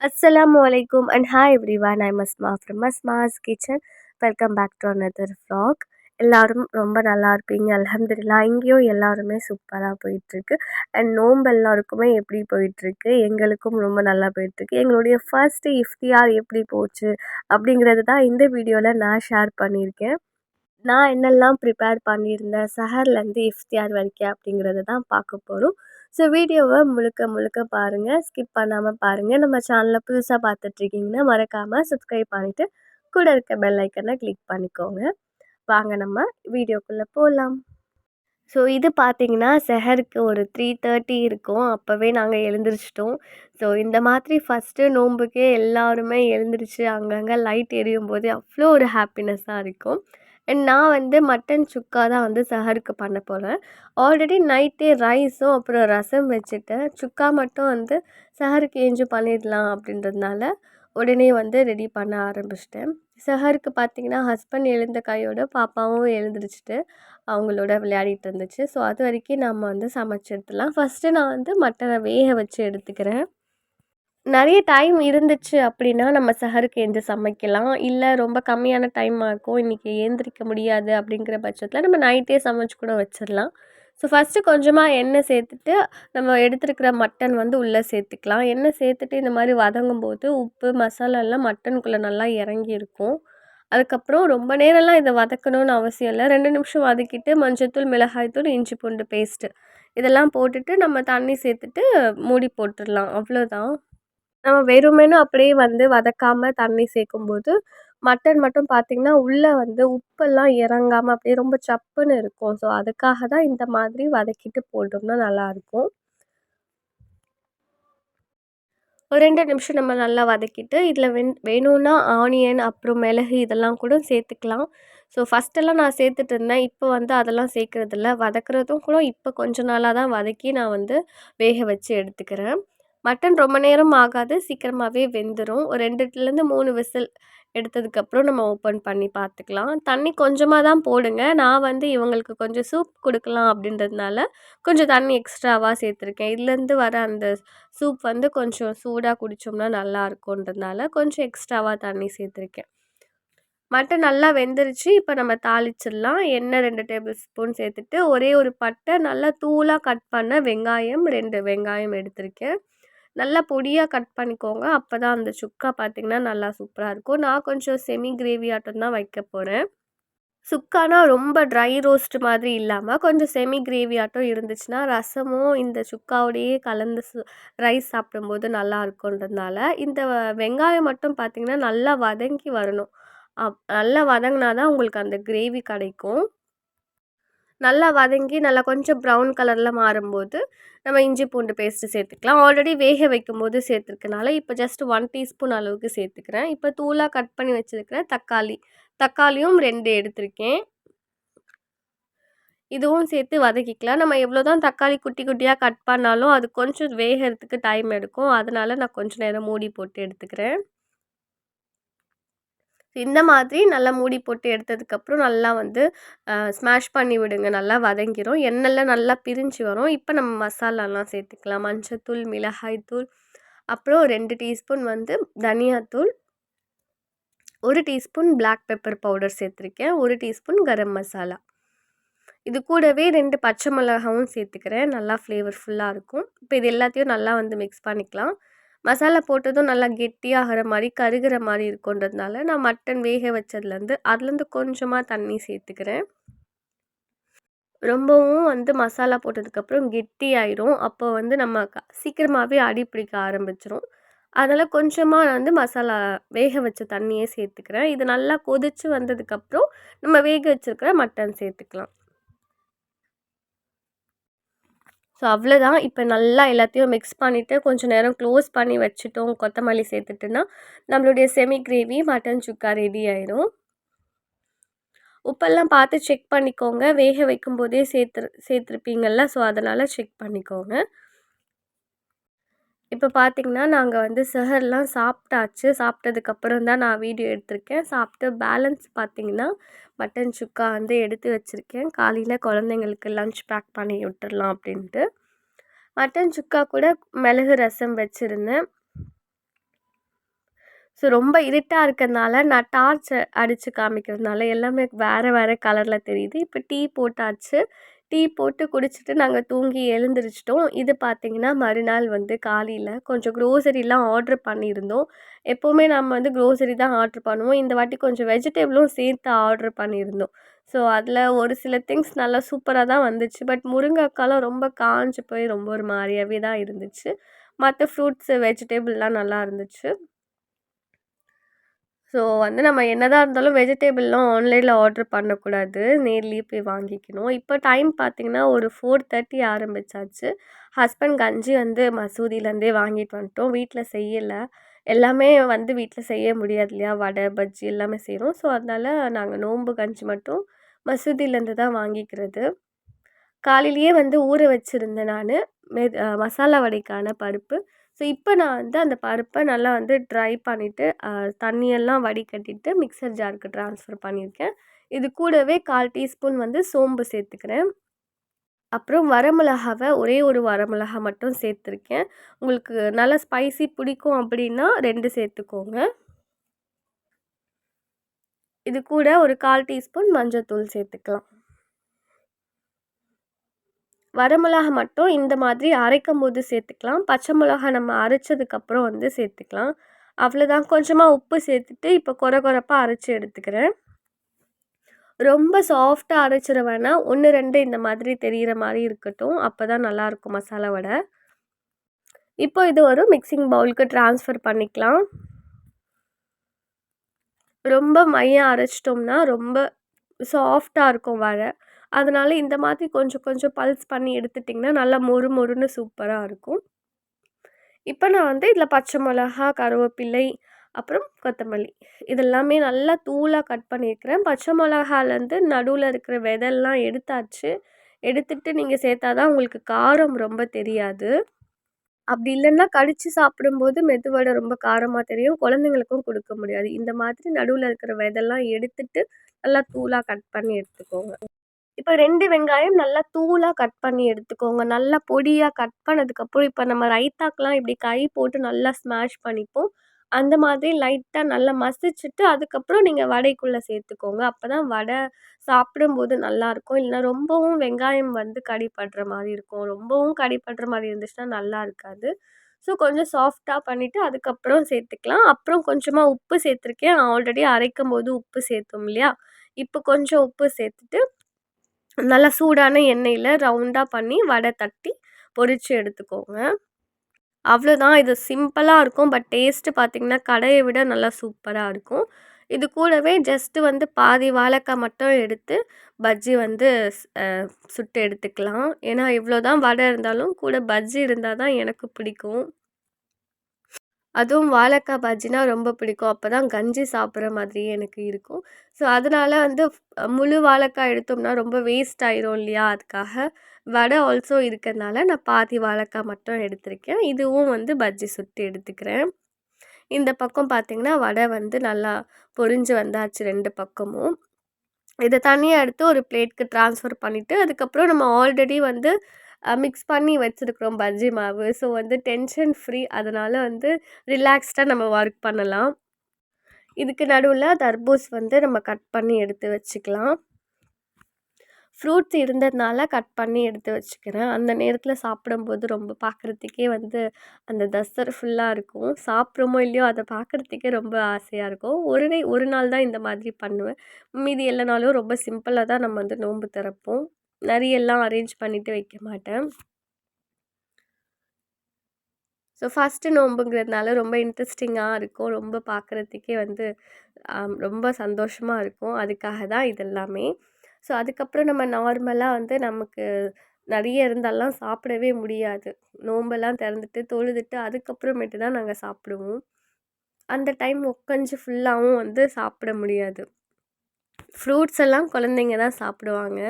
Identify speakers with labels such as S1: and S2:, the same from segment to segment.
S1: அஸ்லாம் வலைக்கும் and hi everyone I Masma from Masma's kitchen welcome back to another vlog எல்லோரும் ரொம்ப நல்லா இருப்பீங்க. அலமதுல்லா இங்கேயும் எல்லாருமே சூப்பராக போயிட்டுருக்கு. அண்ட் நோன்பு எல்லாருக்குமே எப்படி போயிட்டுருக்கு? எங்களுக்கும் ரொம்ப நல்லா போயிட்டுருக்கு. எங்களுடைய ஃபர்ஸ்ட் இஃப்தியார் எப்படி போச்சு அப்படிங்கிறது தான் இந்த வீடியோவில் நான் ஷேர் பண்ணியிருக்கேன். நான் என்னெல்லாம் ப்ரிப்பேர் பண்ணியிருந்தேன்? சஹர்லேருந்து இஃப்தியார் வரைக்கும் அப்படிங்கிறத தான் பார்க்க போகிறோம் ஸோ வீடியோவை முழுக்க முழுக்க பாருங்கள் ஸ்கிப் பண்ணாமல் பாருங்கள் நம்ம சேனலில் புதுசாக பார்த்துட்ருக்கீங்கன்னா மறக்காமல் சப்ஸ்கிரைப் பண்ணிவிட்டு கூட இருக்க பெல் ஐக்கனை கிளிக் பண்ணிக்கோங்க. வாங்க நம்ம வீடியோக்குள்ளே போகலாம் ஸோ இது பார்த்திங்கன்னா செஹருக்கு ஒரு த்ரீ தேர்ட்டி இருக்கும். அப்போவே நாங்கள் எழுந்திரிச்சிட்டோம். ஸோ இந்த மாதிரி ஃபஸ்ட்டு நோன்புக்கே எல்லாருமே எழுந்திரிச்சு அங்கங்கே லைட் எரியும் போது அவ்வளோ ஒரு ஹாப்பினஸ்ஸாக இருக்கும். நான் வந்து மட்டன் சுக்கா தான் வந்து சஹருக்கு பண்ண போகிறேன் ஆல்ரெடி நைட்டே ரைஸும் அப்புறம் ரசம் வச்சுட்டேன். சுக்கா மட்டும் வந்து சஹருக்கு ஏஞ்சு பண்ணிடலாம் அப்படின்றதுனால உடனே வந்து ரெடி பண்ண ஆரம்பிச்சிட்டேன். சஹருக்கு பார்த்தீங்கன்னா ஹஸ்பண்ட் எழுந்த கையோட பாப்பாவும் எழுந்திரிச்சிட்டு அவங்களோட விளையாடிட்டு இருந்துச்சு. ஸோ அது வரைக்கும் நம்ம வந்து சமைச்சு எடுத்துடலாம் ஃபஸ்ட்டு நான் வந்து மட்டனை வேக வச்சு எடுத்துக்கிறேன். நிறைய டைம் இருந்துச்சு அப்படின்னா நம்ம சஹருக்கு எழுந்து சமைக்கலாம். இல்லை ரொம்ப கம்மியான டைம் ஆகும் இன்றைக்கி ஏந்திரிக்க முடியாது அப்படிங்கிற பட்சத்தில் நம்ம நைட்டே சமைச்சு கூட வச்சிடலாம். ஸோ ஃபஸ்ட்டு கொஞ்சமாக எண்ணெய் சேர்த்துட்டு நம்ம எடுத்துருக்கிற மட்டன் வந்து உள்ளே சேர்த்துக்கலாம். எண்ணெய் சேர்த்துட்டு இந்த மாதிரி வதங்கும் போது உப்பு மசாலாலாம் மட்டனுக்குள்ளே நல்லா இறங்கி இருக்கும். அதுக்கப்புறம் ரொம்ப நேரம்லாம் இதை வதக்கணும்னு அவசியம் இல்லை. ரெண்டு நிமிஷம் வதக்கிட்டு மஞ்சத்தூள் மிளகாய்த்தூள் இஞ்சி பூண்டு பேஸ்ட்டு இதெல்லாம் போட்டுட்டு நம்ம தண்ணி சேர்த்துட்டு மூடி போட்டுடலாம். அவ்வளோதான் நம்ம வெறுமனே அப்படியே வந்து வதக்காமல் தண்ணி சேர்க்கும்போது மட்டன் மட்டும் பார்த்திங்கன்னா உள்ளே வந்து உப்பெல்லாம் இறங்காமல் அப்படியே ரொம்ப சப்புன்னு இருக்கும். ஸோ அதுக்காக தான் இந்த மாதிரி வதக்கிட்டு போட்டோம்னா நல்லாயிருக்கும் ஒரு ரெண்டு நிமிஷம் நம்ம நல்லா வதக்கிட்டு இதில் வென் வேணும்னா ஆனியன் அப்புறம் மிளகு இதெல்லாம் கூட சேர்த்துக்கலாம். ஸோ ஃபஸ்ட்டெல்லாம் நான் சேர்த்துட்டு இருந்தேன். இப்போ வந்து அதெல்லாம் சேர்க்குறதில்ல. வதக்குறதும் கூட இப்போ கொஞ்ச நாளாக தான் வதக்கி நான் வந்து வேக வச்சு எடுத்துக்கிறேன். மட்டன் ரொம்ப நேரம் ஆகாது. சீக்கிரமாகவே வெந்துடும் ஒரு ரெண்டுலேருந்து மூணு விசில் எடுத்ததுக்கப்புறம் நம்ம ஓப்பன் பண்ணி பார்த்துக்கலாம் தண்ணி கொஞ்சமாக தான் போடுங்க. நான் வந்து இவங்களுக்கு கொஞ்சம் சூப் கொடுக்கலாம் அப்படின்றதுனால கொஞ்சம் தண்ணி எக்ஸ்ட்ராவாக சேர்த்துருக்கேன். இதுலேருந்து வர அந்த சூப் வந்து கொஞ்சம் சூடாக குடித்தோம்னா நல்லா இருக்குன்றதுனால கொஞ்சம் எக்ஸ்ட்ராவாக தண்ணி சேர்த்துருக்கேன். மட்டன் நல்லா வெந்துருச்சு. இப்போ நம்ம தாளிச்சிடலாம். எண்ணெய் ரெண்டு டேபிள் ஸ்பூன் சேர்த்துட்டு ஒரே ஒரு பட்டை நல்லா தூளாக கட் பண்ண வெங்காயம் ரெண்டு வெங்காயம் எடுத்திருக்கேன். நல்லா பொடியாக கட் பண்ணிக்கோங்க. அப்போ தான் அந்த சுக்கா பார்த்திங்கன்னா நல்லா சூப்பராக இருக்கும். நான் கொஞ்சம் செமி கிரேவி ஆட்டம் தான் வைக்க போகிறேன் சுக்கானா ரொம்ப ட்ரை ரோஸ்ட் மாதிரி இல்லாமல் கொஞ்சம் செமி கிரேவி ஆட்டம் இருந்துச்சுன்னா ரசமும் இந்த சுக்காவோடையே கலந்து சு ரைஸ் சாப்பிடும்போது நல்லா இருக்குன்றதுனால இந்த வெங்காயம் மட்டும் பார்த்திங்கன்னா நல்லா வதங்கி வரணும். அப் நல்லா வதங்கினா தான் உங்களுக்கு அந்த கிரேவி கிடைக்கும். நல்லா வதங்கி நல்லா கொஞ்சம் ப்ரௌன் கலரில் மாறும்போது நம்ம இஞ்சி பூண்டு பேஸ்ட்டு சேர்த்துக்கலாம். ஆல்ரெடி வேக வைக்கும்போது சேர்த்துருக்கனால இப்போ ஜஸ்ட் ஒன் டீஸ்பூன் அளவுக்கு சேர்த்துக்கிறேன். இப்போ தூளாக கட் பண்ணி வச்சுருக்கிறேன் தக்காளி தக்காளியும் ரெண்டு எடுத்திருக்கேன். இதுவும் சேர்த்து வதக்கிக்கலாம். நம்ம எவ்வளோ தான் தக்காளி குட்டி குட்டியாக கட் பண்ணாலும் அது கொஞ்சம் வேகிறதுக்கு டைம் எடுக்கும். அதனால் நான் கொஞ்சம் நேரம் மூடி போட்டு எடுத்துக்கிறேன். இந்த மாதிரி நல்லா மூடி போட்டு எடுத்ததுக்கப்புறம் நல்லா வந்து ஸ்மாஷ் பண்ணி விடுங்க. நல்லா வதங்கிரும். எண்ணெய்லாம் நல்லா பிரிஞ்சு வரும். இப்போ நம்ம மசாலாலாம் சேர்த்துக்கலாம். மஞ்சத்தூள் மிளகாய்த்தூள் அப்புறம் ரெண்டு டீஸ்பூன் வந்து தனியாத்தூள். ஒரு டீஸ்பூன் பிளாக் பெப்பர் பவுடர் சேர்த்துருக்கேன். ஒரு டீஸ்பூன் கரம் மசாலா. இது கூடவே ரெண்டு பச்சை மிளகாவும் சேர்த்துக்கிறேன். நல்லா ஃப்ளேவர்ஃபுல்லாக இருக்கும். இப்போ இது எல்லாத்தையும் நல்லா வந்து மிக்ஸ் பண்ணிக்கலாம். மசாலா போட்டதும் நல்லா கெட்டியாகிற மாதிரி கருகிற மாதிரி இருக்குன்றதுனால நான் மட்டன் வேக வச்சதுலேருந்து அதுலேருந்து கொஞ்சமாக தண்ணி சேர்த்துக்கிறேன். ரொம்பவும் வந்து மசாலா போட்டதுக்கப்புறம் கெட்டி ஆயிரும் அப்போ வந்து நம்ம சீக்கிரமாகவே அடி பிடிக்க ஆரம்பிச்சிரும். அதனால் கொஞ்சமாக வந்து மசாலா வேக வச்ச தண்ணியே சேர்த்துக்கிறேன். இது நல்லா கொதித்து வந்ததுக்கப்புறம் நம்ம வேக வச்சுருக்கிற மட்டன் சேர்த்துக்கலாம். ஸோ அவ்வளோதான் இப்போ நல்லா எல்லாத்தையும் மிக்ஸ் பண்ணிவிட்டு கொஞ்சம் நேரம் க்ளோஸ் பண்ணி வச்சுட்டோம். கொத்தமல்லி சேர்த்துட்டுன்னா நம்மளுடைய semi gravy mutton sukka ready ஆயிரும். உப்பெல்லாம் பார்த்து செக் பண்ணிக்கோங்க. வேக வைக்கும் போதே சேர்த்து சேர்த்துருப்பீங்கள்ல ஸோ அதனால் செக் பண்ணிக்கோங்க. இப்போ பார்த்திங்கன்னா நாங்கள் வந்து செஹர்லாம் சாப்பிட்டாச்சு. சாப்பிட்டதுக்கப்புறம் தான் நான் வீடியோ எடுத்திருக்கேன். சாப்பிட்டு பேலன்ஸ் பார்த்திங்கன்னா மட்டன் சுக்கா வந்து எடுத்து வச்சுருக்கேன். காலையில் குழந்தைங்களுக்கு லன்ச் பேக் பண்ணி விட்டுடலாம் அப்படின்ட்டு. மட்டன் சுக்கா கூட மிளகு ரசம் வச்சுருந்தேன். ஸோ ரொம்ப இருட்டாக இருக்கிறதுனால நான் டார்ச் அடித்து காமிக்கிறதுனால எல்லாமே வேறு வேறு கலரில் தெரியுது. இப்போ டீ போட்டாச்சு. டீ போட்டு குடிச்சிட்டு நாங்கள் தூங்கி எழுந்திரிச்சிட்டோம். இது பார்த்திங்கன்னா மறுநாள் வந்து காலையில் கொஞ்சம் க்ரோசரிலாம் ஆர்டர் பண்ணியிருந்தோம். எப்போவுமே நம்ம வந்து க்ரோசரி தான் ஆர்ட்ரு பண்ணுவோம். இந்த வாட்டி கொஞ்சம் வெஜிடபிளும் சேர்த்து ஆர்டர் பண்ணியிருந்தோம். ஸோ அதில் ஒரு சில திங்ஸ் நல்லா சூப்பராக தான் வந்துச்சு. பட் முருங்கைக்காலாம் ரொம்ப காஞ்சு போய் ரொம்ப ஒரு மாதிரியாவே தான் இருந்துச்சு. மற்ற ஃப்ரூட்ஸு வெஜிடபிள்லாம் நல்லா இருந்துச்சு. ஸோ வந்து நம்ம என்னதான் இருந்தாலும் வெஜிடபிள்லாம் ஆன்லைனில் ஆர்டர் பண்ணக்கூடாது. நேர்லேயே போய் வாங்கிக்கணும். இப்போ டைம் பார்த்திங்கன்னா ஒரு ஃபோர் தேர்ட்டி ஆரம்பிச்சாச்சு. ஹஸ்பண்ட் கஞ்சி வந்து மசூதியிலேருந்தே வாங்கிட்டு வந்துட்டோம். வீட்டில் செய்யலை. எல்லாமே வந்து வீட்டில் செய்ய முடியாது இல்லையா? வடை பஜ்ஜி எல்லாமே செய்கிறோம் ஸோ அதனால் நாங்கள் நோன்பு கஞ்சி மட்டும் மசூதியிலேருந்து தான் வாங்கிக்கிறது. காலையிலேயே வந்து ஊற வச்சுருந்தேன் நான். மெ மசாலா வடைக்கான பருப்பு. ஸோ இப்போ நான் வந்து அந்த பருப்பை நல்லா வந்து ட்ரை பண்ணிவிட்டு தண்ணியெல்லாம் வடிகட்டிட்டு மிக்சர் ஜாருக்கு ட்ரான்ஸ்ஃபர் பண்ணியிருக்கேன். இது கூடவே கால் டீஸ்பூன் வந்து சோம்பு சேர்த்துக்கிறேன். அப்புறம் வரமிளகாவை ஒரே ஒரு வரமிளகா மட்டும் சேர்த்துருக்கேன். உங்களுக்கு நல்லா ஸ்பைசி பிடிக்கும் அப்படின்னா ரெண்டு சேர்த்துக்கோங்க. இது கூட ஒரு கால் டீஸ்பூன் மஞ்சள் தூள் சேர்த்துக்கலாம். வரமிளகா மட்டும் இந்த மாதிரி அரைக்கும் போது சேர்த்துக்கலாம். பச்சை மிளகா நம்ம அரைச்சதுக்கப்புறம் வந்து சேர்த்துக்கலாம். அவ்வளோதான் கொஞ்சமாக உப்பு சேர்த்துட்டு இப்போ குறை குறைப்பாக அரைச்சி எடுத்துக்கிறேன். ரொம்ப சாஃப்டாக அரைச்சிட வேணாம். ஒன்று ரெண்டு இந்த மாதிரி தெரிகிற மாதிரி இருக்கட்டும். அப்போ தான் நல்லாயிருக்கும் மசாலா வடை. இப்போ இது ஒரு மிக்சிங் பவுலுக்கு ட்ரான்ஸ்ஃபர் பண்ணிக்கலாம். ரொம்ப மையம் அரைச்சிட்டோம்னா ரொம்ப சாஃப்டாக இருக்கும் வடை. அதனால் இந்த மாதிரி கொஞ்சம் கொஞ்சம் பல்ஸ் பண்ணி எடுத்துட்டிங்கன்னா நல்லா மொறு மொறுன்னு சூப்பராக இருக்கும். இப்போ நான் வந்து இதில் பச்சை மிளகா கருவேப்பிலை அப்புறம் கொத்தமல்லி இதெல்லாமே நல்லா தூளாக கட் பண்ணியிருக்கிறேன். பச்சை மிளகாலேருந்து நடுவில் இருக்கிற விதெல்லாம் எடுத்தாச்சு. எடுத்துட்டு நீங்கள் சேர்த்தா தான் உங்களுக்கு காரம் ரொம்ப தெரியாது. அப்படி இல்லைன்னா கடித்து சாப்பிடும்போது மெதுவடை ரொம்ப காரமாக தெரியும். குழந்தைங்களுக்கும் கொடுக்க முடியாது. இந்த மாதிரி நடுவில் இருக்கிற விதெல்லாம் எடுத்துட்டு நல்லா தூளாக கட் பண்ணி எடுத்துக்கோங்க. இப்போ ரெண்டு வெங்காயம் நல்லா தூளாக கட் பண்ணி எடுத்துக்கோங்க. நல்லா பொடியாக கட் பண்ணதுக்கப்புறம் இப்போ நம்ம ரைத்தாக்கெலாம் இப்படி கை போட்டு நல்லா ஸ்மாஷ் பண்ணிப்போம். அந்த மாதிரி லைட்டாக நல்லா மசிச்சுட்டு அதுக்கப்புறம் நீங்கள் வடைக்குள்ளே சேர்த்துக்கோங்க. அப்போ தான் வடை சாப்பிடும்போது நல்லாயிருக்கும். இல்லைனா ரொம்பவும் வெங்காயம் வந்து கடிப்படுற மாதிரி இருக்கும். ரொம்பவும் கடிப்படுற மாதிரி இருந்துச்சுன்னா நல்லா இருக்காது. ஸோ கொஞ்சம் சாஃப்டாக பண்ணிவிட்டு அதுக்கப்புறம் சேர்த்துக்கலாம். அப்புறம் கொஞ்சமாக உப்பு சேர்த்துருக்கேன். ஆல்ரெடி அரைக்கும் போது உப்பு சேர்த்தோம் இல்லையா? இப்போ கொஞ்சம் உப்பு சேர்த்துட்டு நல்லா சூடான எண்ணெயில் ரவுண்டாக பண்ணி வடை தட்டி பொரித்து எடுத்துக்கோங்க. அவ்வளோதான் இது சிம்பிளாக இருக்கும். பட் டேஸ்ட்டு பார்த்திங்கன்னா கடையை விட நல்லா சூப்பராக இருக்கும். இது கூடவே ஜஸ்ட்டு வந்து பாதி வாழைக்காய் மட்டும் எடுத்து பஜ்ஜி வந்து சுட்டு எடுத்துக்கலாம். ஏன்னா இவ்வளோ தான் வடை இருந்தாலும் கூட பஜ்ஜி இருந்தால் தான் எனக்கு பிடிக்கும். அதுவும் வாழைக்காய் பஜ்ஜினா ரொம்ப பிடிக்கும். அப்போ தான் கஞ்சி சாப்பிட்ற மாதிரியே எனக்கு இருக்கும். ஸோ அதனால் வந்து முழு வாழைக்காய் எடுத்தோம்னா ரொம்ப வேஸ்ட் ஆயிரும் இல்லையா? அதுக்காக வடை ஆல்சோ இருக்கிறதுனால நான் பாதி வாழைக்காய் மட்டும் எடுத்திருக்கேன். இதுவும் வந்து பஜ்ஜி சுட்டு எடுத்துக்கிறேன். இந்த பக்கம் பார்த்திங்கன்னா வடை வந்து நல்லா பொரிஞ்சு வந்தாச்சு ரெண்டு பக்கமும். இதை தனியாக எடுத்து ஒரு பிளேட்க்கு ட்ரான்ஸ்ஃபர் பண்ணிவிட்டு அதுக்கப்புறம் நம்ம ஆல்ரெடி வந்து மிக்ஸ் பண்ணி வச்சுருக்குறோம் பஜ்ஜி மாவு. ஸோ வந்து டென்ஷன் ஃப்ரீ அதனால் வந்து ரிலாக்ஸ்டாக நம்ம ஒர்க் பண்ணலாம். இதுக்கு நடுவில் தர்பூஸ் வந்து நம்ம கட் பண்ணி எடுத்து வச்சுக்கலாம். ஃப்ரூட்ஸ் இருந்ததுனால கட் பண்ணி எடுத்து வச்சுக்கிறேன். அந்த நேரத்தில் சாப்பிடும்போது ரொம்ப பார்க்குறதுக்கே வந்து அந்த தசர் ஃபுல்லாக இருக்கும். சாப்பிட்றோமோ இல்லையோ அதை பார்க்குறதுக்கே ரொம்ப ஆசையாக இருக்கும். ஒரு ஒரு நாள் தான் இந்த மாதிரி பண்ணுவேன். மீதி எல்லா நாளும் ரொம்ப சிம்பிளாக தான் நம்ம வந்து நோன்பு திறப்போம். நிறையெல்லாம் அரேஞ்ச் பண்ணிவிட்டு வைக்க மாட்டேன். ஸோ ஃபஸ்ட்டு நோம்புங்கிறதுனால ரொம்ப இன்ட்ரெஸ்டிங்காக இருக்கும். ரொம்ப பார்க்குறதுக்கே வந்து ரொம்ப சந்தோஷமாக இருக்கும். அதுக்காக தான் இதெல்லாமே. ஸோ அதுக்கப்புறம் நம்ம நார்மலாக வந்து நமக்கு நிறைய இருந்தாலாம் சாப்பிடவே முடியாது. நோம்பெல்லாம் திறந்துட்டு தொழுதுட்டு அதுக்கப்புறமேட்டு தான் நாங்கள் சாப்பிடுவோம். அந்த டைம் உட்காந்து ஃபுல்லாகவும் வந்து சாப்பிட முடியாது. ஃப்ரூட்ஸ் எல்லாம் குழந்தைங்க தான் சாப்பிடுவாங்க.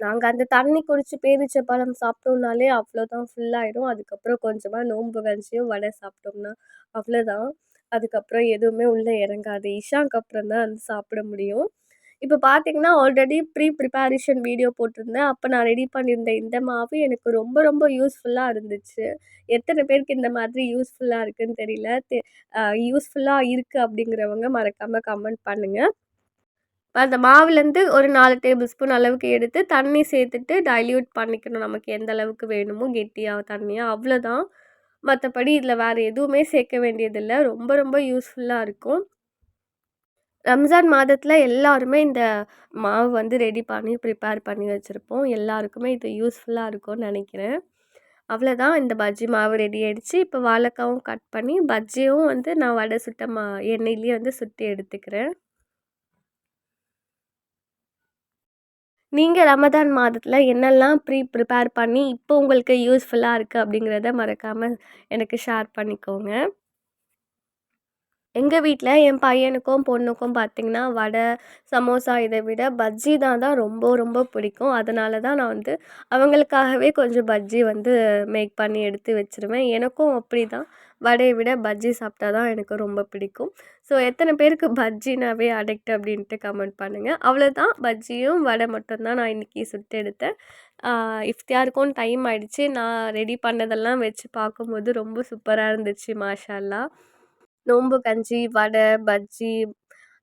S1: நாங்கள் அந்த தண்ணி குடித்து பேரிச்சம்பழம் சாப்பிட்டோம்னாலே அவ்வளோதான் ஃபுல்லாகிடும் அதுக்கப்புறம் கொஞ்சமாக நோன்பு கஞ்சியும் வடை சாப்பிட்டோம்னா அவ்வளோதான் அதுக்கப்புறம் எதுவுமே உள்ளே இறங்காது இஷாக்கு அப்புறம் தான் வந்து சாப்பிட முடியும் இப்போ பார்த்தீங்கன்னா, ஆல்ரெடி ப்ரீ ப்ரிப்பரேஷன் வீடியோ போட்டிருந்தேன். அப்போ நான் ரெடி பண்ணியிருந்த இந்த மாவு எனக்கு ரொம்ப ரொம்ப யூஸ்ஃபுல்லாக இருந்துச்சு. எத்தனை பேருக்கு இந்த மாதிரி யூஸ்ஃபுல்லாக இருக்குன்னு தெரியல. தெ யூஸ்ஃபுல்லாக இருக்குது அப்படிங்கிறவங்க மறக்காமல் கமெண்ட் பண்ணுங்கள் அந்த மாவுலேருந்து ஒரு நாலு டேபிள் ஸ்பூன் அளவுக்கு எடுத்து தண்ணி சேர்த்துட்டு டைல்யூட் பண்ணிக்கணும். நமக்கு எந்த அளவுக்கு வேணுமோ கெட்டியாக தண்ணியாக அவ்வளோதான். மற்றபடி இதில் வேறு எதுவுமே சேர்க்க வேண்டியதில்லை ரொம்ப ரொம்ப யூஸ்ஃபுல்லாக இருக்கும். ரம்ஜான் மாதத்தில் எல்லாருமே இந்த மாவு வந்து ரெடி பண்ணி ப்ரிப்பேர் பண்ணி வச்சுருப்போம் எல்லாருக்குமே இது யூஸ்ஃபுல்லாக இருக்கும்னு நினைக்கிறேன் அவ்வளோதான் இந்த பஜ்ஜி மாவு ரெடி ஆகிடுச்சு இப்போ வாழைக்காவும் கட் பண்ணி பஜ்ஜியும் வந்து நான் வடை சுட்ட மா எண்ணெயிலேயே வந்து சுட்டி எடுத்துக்கிறேன். நீங்கள் ரமதான் மாதத்தில் என்னெல்லாம் ப்ரீ ப்ரிப்பேர் பண்ணி இப்போ உங்களுக்கு யூஸ்ஃபுல்லாக இருக்குது அப்படிங்கிறத மறக்காமல் எனக்கு ஷேர் பண்ணிக்கோங்க. எங்கள் வீட்டில் என் பையனுக்கும், பொண்ணுக்கும் பார்த்திங்கன்னா வடை, சமோசா இதை விட பஜ்ஜி தான் தான் ரொம்ப ரொம்ப பிடிக்கும். அதனால தான் நான் வந்து அவங்களுக்காகவே கொஞ்சம் பஜ்ஜி வந்து மேக் பண்ணி எடுத்து வச்சுருவேன். எனக்கும் அப்படி தான் வடையை விட பஜ்ஜி சாப்பிட்டா தான் எனக்கு ரொம்ப பிடிக்கும். ஸோ எத்தனை பேருக்கு பஜ்ஜினாவே அடிக்ட் அப்படின்ட்டு கமெண்ட் பண்ணுங்கள் அவ்வளோதான் பஜ்ஜியும், வடை மட்டும்தான் நான் இன்றைக்கி சுட்டு எடுத்தேன். இஃப்தியாருக்கும் டைம் ஆகிடுச்சு நான் ரெடி பண்ணதெல்லாம் வச்சு பார்க்கும்போது ரொம்ப சூப்பராக இருந்துச்சு மாஷா நோம்பு கஞ்சி, வடை, பஜ்ஜி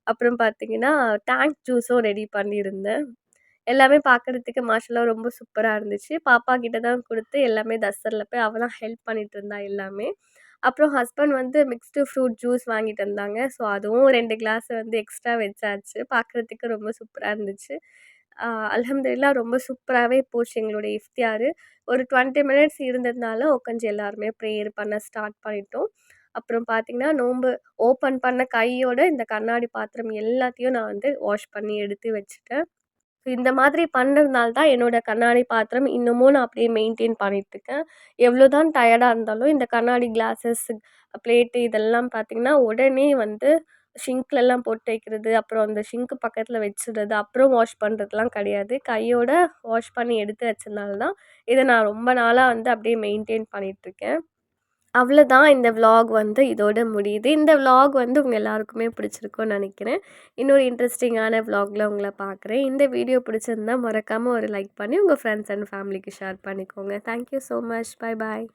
S1: அப்புறம் பார்த்தீங்கன்னா, டேங்க் ஜூஸும் ரெடி பண்ணியிருந்தேன். எல்லாமே பார்க்கறதுக்கு மாஷால்லா ரொம்ப சூப்பராக இருந்துச்சு. பாப்பா கிட்ட தான் கொடுத்து எல்லாமே தஸ்தர்ல போய் அவ தான் ஹெல்ப் பண்ணிட்டு இருந்தா எல்லாமே. அப்புறம் ஹஸ்பண்ட் வந்து மிக்ஸ்டு ஃப்ரூட் ஜூஸ் வாங்கிட்டு வந்தாங்க. ஸோ அதுவும் ரெண்டு கிளாஸ் வந்து எக்ஸ்ட்ரா வச்சாச்சு. பார்க்கறதுக்கு ரொம்ப சூப்பராக இருந்துச்சு. அ ரொம்ப சூப்பராகவே போச்சு எங்களுடைய இஃப்தியார் ஒரு 20 மினிட்ஸ் இருந்ததுனால உட்காந்து எல்லாருமே ப்ரேயர் பண்ண ஸ்டார்ட் பண்ணிட்டோம். அப்புறம் பார்த்தீங்கன்னா, நோம்பு ஓப்பன் பண்ண கையோட இந்த கண்ணாடி பாத்திரம் எல்லாத்தையும் நான் வந்து வாஷ் பண்ணி எடுத்து வச்சுட்டேன். இந்த மாதிரி பண்ணுறதுனால தான் என்னோட கண்ணாடி பாத்திரம் இன்னமும் நான் அப்படியே மெயின்டெயின் பண்ணிட்டுருக்கேன். எவ்வளோ தான் டயர்டாக இருந்தாலும் இந்த கண்ணாடி கிளாஸஸ், பிளேட்டு இதெல்லாம் பார்த்தீங்கன்னா, உடனே வந்து ஷிங்க்லெல்லாம் போட்டு வைக்கிறது, அப்புறம் அந்த ஷிங்க் பக்கத்தில் வச்சுடுறது, அப்புறம் வாஷ் பண்ணுறதுலாம் கிடையாது. கையோட வாஷ் பண்ணி எடுத்து வச்சதுனால தான், இதை நான் ரொம்ப நாளாக வந்து அப்படியே மெயின்டெயின் பண்ணிகிட்ருக்கேன் அவ்வளோதான் இந்த விலாக் வந்து இதோட முடியுது. இந்த விலாக் வந்து உங்கள் எல்லாருக்குமே பிடிச்சிருக்கும்னு நினைக்கிறேன் இன்னொரு இன்ட்ரெஸ்டிங்கான விலாகில் உங்களை பார்க்குறேன். இந்த வீடியோ பிடிச்சிருந்தா மறக்காம ஒரு லைக் பண்ணி உங்கள் ஃப்ரெண்ட்ஸ் அண்ட் ஃபேமிலிக்கு ஷேர் பண்ணிக்கோங்க. Thank you so much. Bye bye.